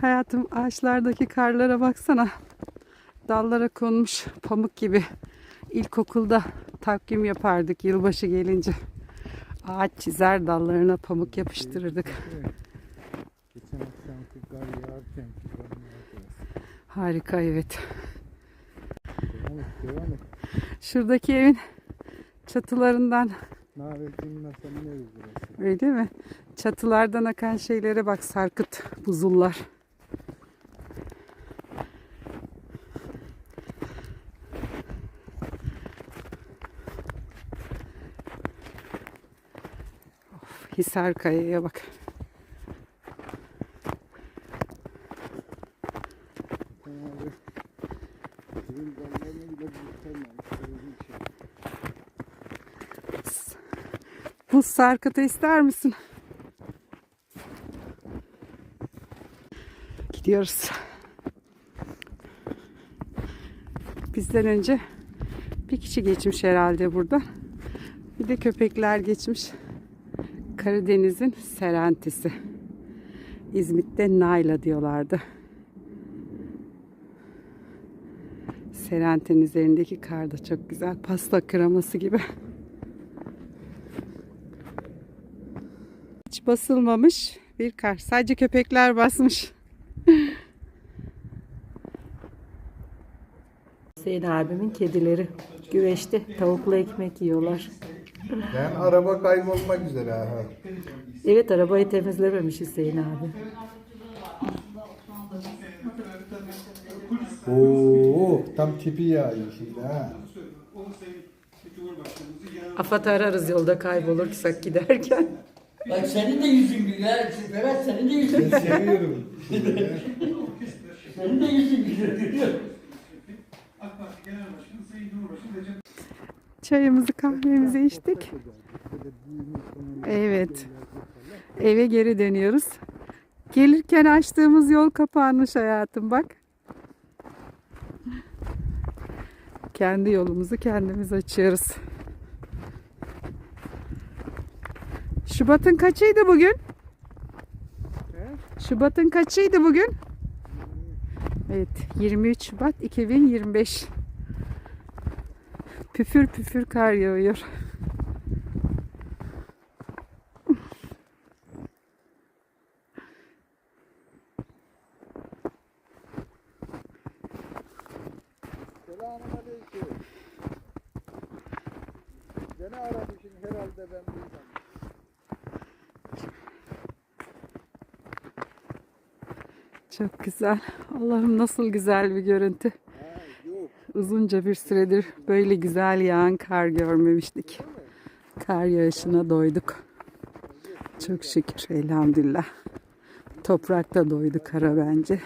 Hayatım ağaçlardaki karlara baksana. Dallara konmuş pamuk gibi. İlkokulda takvim yapardık yılbaşı gelince. Ağaç çizer dallarına pamuk yapıştırırdık. Geçen akşamki kar yağarken. Harika evet. Devam et, devam et. Şuradaki evin çatılarından Öyle mi? Çatılardan akan şeylere bak sarkıt buzullar. Of, Hisar Kaya'ya bak. Sen abi evin dallarını bile büyütememiş. Öyle bir şey. Buz sarkıtı ister misin? Gidiyoruz. Bizden önce bir kişi geçmiş herhalde burada. Bir de köpekler geçmiş. Karadeniz'in serentisi. İzmit'te Nayla diyorlardı. Serentenin üzerindeki kar da çok güzel. Pasta kreması gibi. Hiç basılmamış bir kar. Sadece köpekler basmış. Hüseyin abimin kedileri güveçte tavuklu ekmek yiyorlar. Yani araba kaybolmak üzere ha. Evet arabayı temizlememiş Hüseyin abi. Oo, tam tipi ya şimdi ha. Afat ararız yolda kaybolursak giderken. Bak senin de yüzün güler. Berat senin de yüzün Ben seviyorum. senin de yüzün gülüyor. Çayımızı kahvemizi içtik. Evet. Eve geri dönüyoruz. Gelirken açtığımız yol kapanmış hayatım bak. Kendi yolumuzu kendimiz açıyoruz. Şubat'ın kaçıydı bugün? Şubat'ın kaçıydı bugün? Evet, 23 Şubat 2025. Püfür püfür kar yağıyor. Selamun aleyküm. Beni aramışsın herhalde ben duymadım. Çok güzel. Allah'ım nasıl güzel bir görüntü. Uzunca bir süredir böyle güzel yağan kar görmemiştik. Kar yağışına doyduk. Çok şükür elhamdülillah. Toprakta doydu kara bence.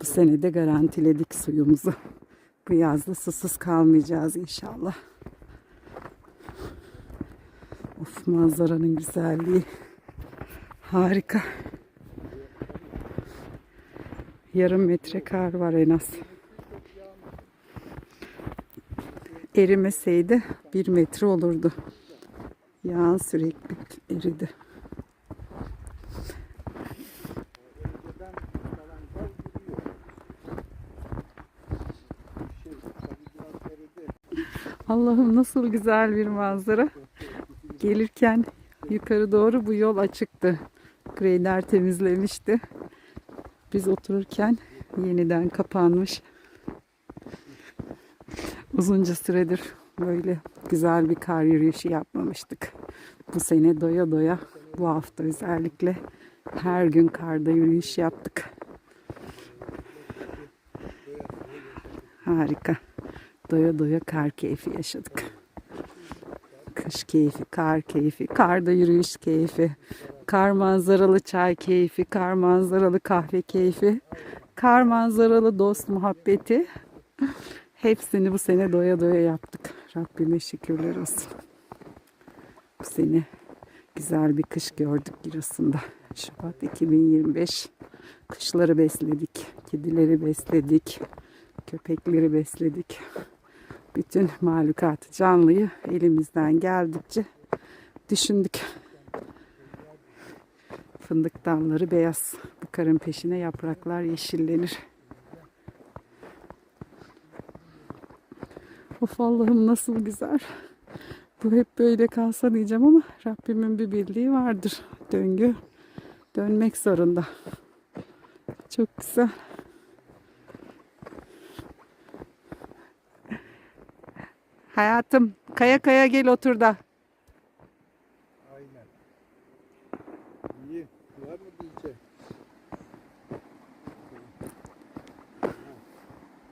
Bu sene de garantiledik suyumuzu. Bu yazda susuz kalmayacağız inşallah. Of manzaranın güzelliği. Harika. Yarım metre kar var en az. Erimeseydi bir metre olurdu. Yağın sürekli eridi. Allah'ım nasıl güzel bir manzara. Gelirken yukarı doğru bu yol açıktı. Greyler temizlemişti. Biz otururken yeniden kapanmış. Uzunca süredir böyle güzel bir kar yürüyüşü yapmamıştık. Bu sene doya doya bu hafta özellikle her gün karda yürüyüş yaptık. Harika. Doya doya kar keyfi yaşadık. Kış keyfi, kar keyfi, karda yürüyüş keyfi, kar manzaralı çay keyfi, kar manzaralı kahve keyfi, kar manzaralı dost muhabbeti. Hepsini bu sene doya doya yaptık. Rabbime şükürler olsun. Bu sene güzel bir kış gördük Giresun'da. Şubat 2025. Kışları besledik, kedileri besledik, köpekleri besledik. Bütün mahlukatı canlıyı elimizden geldikçe düşündük. Fındık dalları beyaz. Bu karın peşine yapraklar yeşillenir. Of Allah'ım nasıl güzel. Bu hep böyle kalsa diyeceğim ama Rabbimin bir bildiği vardır. Döngü dönmek zorunda. Çok güzel. Hayatım kaya kaya gel otur da.